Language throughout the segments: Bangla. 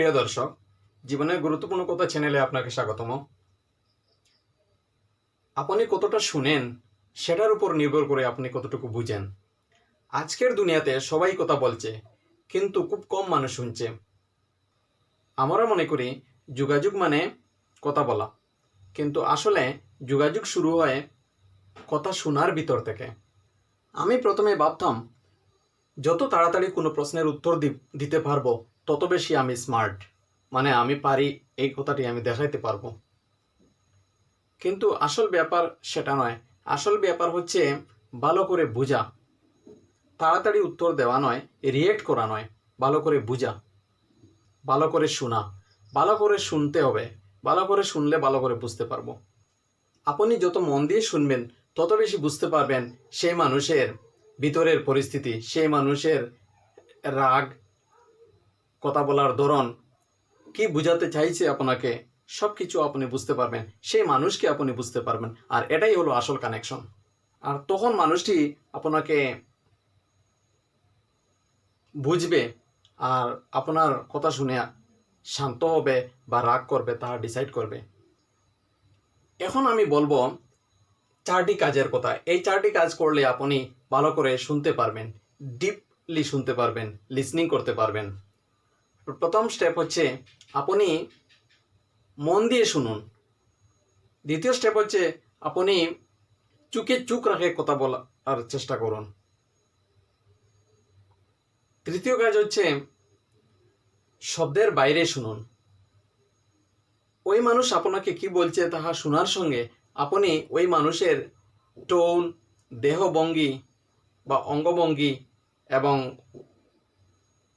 প্রিয় দর্শক, জীবনের গুরুত্বপূর্ণ কথা চ্যানেলে আপনাকে স্বাগতম। আপনি কতটা শুনেন, সেটার উপর নির্ভর করে আপনি কতটুকু বুঝেন। আজকের দুনিয়াতে সবাই কথা বলছে, কিন্তু খুব কম মানুষ শুনছে। আমরা মনে করি যোগাযোগ মানে কথা বলা। কিন্তু আসলে যোগাযোগ শুরু হয় কথা শোনার ভিতর থেকে। আমি প্রথমে ভাবতাম, যত তাড়াতাড়ি কোনো প্রশ্নের উত্তর দিতে পারব তত বেশি আমি স্মার্ট মানে আমি পারি, এই কথাটি আমি দেখাইতে পারব। কিন্তু আসল ব্যাপার সেটা নয়। আসল ব্যাপার হচ্ছে, ভালো করে বোঝা। তাড়াতাড়ি উত্তর দেওয়া নয় রিয়েক্ট করা নয়। ভালো করে বোঝা। ভালো করে শোনা। ভালো করে শুনতে হবে। ভালো করে শুনলে ভালো করে বুঝতে পারব। আপনি যত মন দিয়ে শুনবেন, তত বেশি বুঝতে পারবেন সেই মানুষের ভিতরের পরিস্থিতি, সেই মানুষের রাগ কথা বলার ধরন কি বুঝাতে চাইছে আপনাকে সব কিছু আপনি বুঝতে পারবেন, সেই মানুষকে আপনি বুঝতে পারবেন, আর এটাই হলো আসল কানেকশন আর তখন মানুষটি আপনাকে বুঝবে আর আপনার কথা শুনে শান্ত হবে বা রাগ করবে, তা ডিসাইড করবে। এখন আমি বলব চারটি কাজের কথা। এই চারটি কাজ করলে আপনি ভালো করে শুনতে পারবেন ডিপলি শুনতে পারবেন লিসনিং করতে পারবেন। প্রথম স্টেপ হচ্ছে আপনি মন দিয়ে শুনুন। দ্বিতীয় স্টেপ হচ্ছে আপনি চুকে চুক রাখে কথা বলার চেষ্টা করুন। তৃতীয় কাজ হচ্ছে শব্দের বাইরে শুনুন। ওই মানুষ আপনাকে কি বলছে তাহা শোনার সঙ্গে আপনি ওই মানুষের টোন, দেহভঙ্গি বা অঙ্গভঙ্গি এবং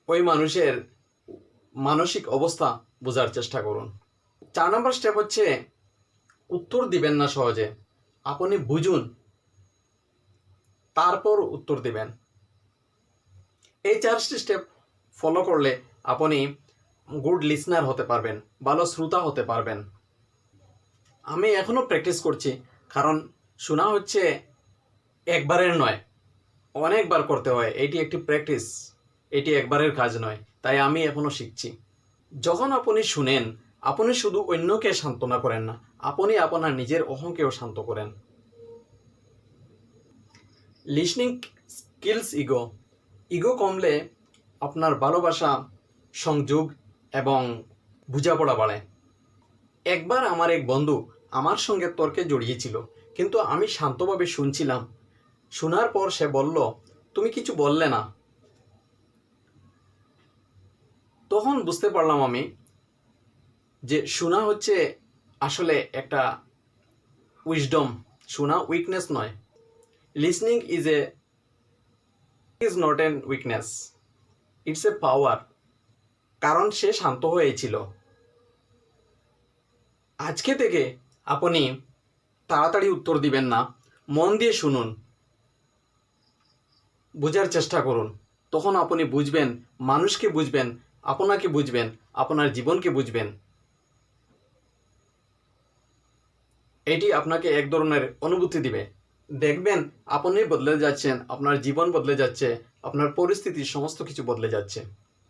ওই মানুষের মানসিক অবস্থা বোঝার চেষ্টা করুন। চার নম্বর স্টেপ হচ্ছে, উত্তর দিবেন না সহজে। আপনি বুঝুন, তারপর উত্তর দিবেন। এই চারটি স্টেপ ফলো করলে আপনি গুড লিসনার হতে পারবেন, ভালো শ্রোতা হতে পারবেন। আমি এখনও প্র্যাকটিস করছি, কারণ শোনা হচ্ছে একবারের নয়। অনেকবার করতে হয়, এটি একটি প্র্যাকটিস এটি একবারের কাজ নয়। তাই আমি এখনও শিখছি। যখন আপনি শুনেন, আপনি শুধু অন্যকে সান্ত্বনা করেন না, আপনি আপনার নিজের অহংকেও শান্ত করেন লিসনিং স্কিলস ইগো ইগো কমলে আপনার ভালোবাসা, সংযোগ এবং বোঝাপড়া বাড়ে একবার আমার এক বন্ধু আমার সঙ্গে তর্কে জড়িয়েছিল, কিন্তু আমি শান্তভাবে শুনছিলাম। শোনার পর সে বলল, তুমি কিছু বললে না? তখন বুঝতে পারলাম আমি যে শোনা হচ্ছে আসলে একটা উইজডম শোনা উইকনেস নয়। Listening is a is not an weakness it's a power কারণ সে শান্ত হয়েছিল আজকে থেকে আপনি তাড়াতাড়ি উত্তর দিবেন না, মন দিয়ে শুনুন। বোঝার চেষ্টা করুন। তখন আপনি বুঝবেন, মানুষকে বুঝবেন আপনাকে বুঝবেন, আপনার জীবনকে বুঝবেন। এটি আপনাকে এক ধরনের অনুভূতি দিবে। দেখবেন, আপনি বদলে যাচ্ছেন, আপনার জীবন বদলে যাচ্ছে, আপনার পরিস্থিতি সমস্ত কিছু বদলে যাচ্ছে।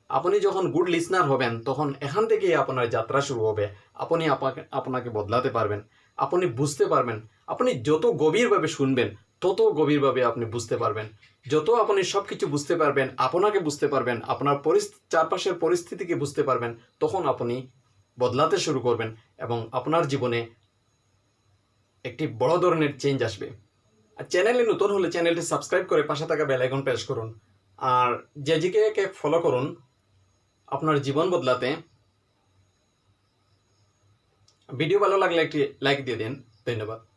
আপনি যখন গুড লিসনার হবেন, তখন এখান থেকেই আপনার যাত্রা শুরু হবে। আপনি আপনাকে আপনাকে বদলাতে পারবেন। আপনি বুঝতে পারবেন। আপনি যত গভীরভাবে শুনবেন তত গভীরভাবে আপনি বুঝতে পারবেন। যত আপনি সব কিছু বুঝতে পারবেন, আপনাকে বুঝতে পারবেন, আপনার পরিস্থিতি চারপাশের পরিস্থিতিকে বুঝতে পারবেন, তখন আপনি বদলাতে শুরু করবেন এবং আপনার জীবনে একটি বড় ধরনের চেঞ্জ আসবে। আর চ্যানেলে নতুন হলে চ্যানেলটি সাবস্ক্রাইব করে পাশে থাকা বেল আইকন প্রেস করুন। আর জেজিকে ফলো করুন, আপনার জীবন বদলাতে ভিডিও ভালো লাগলে একটি লাইক দিয়ে দিন। ধন্যবাদ।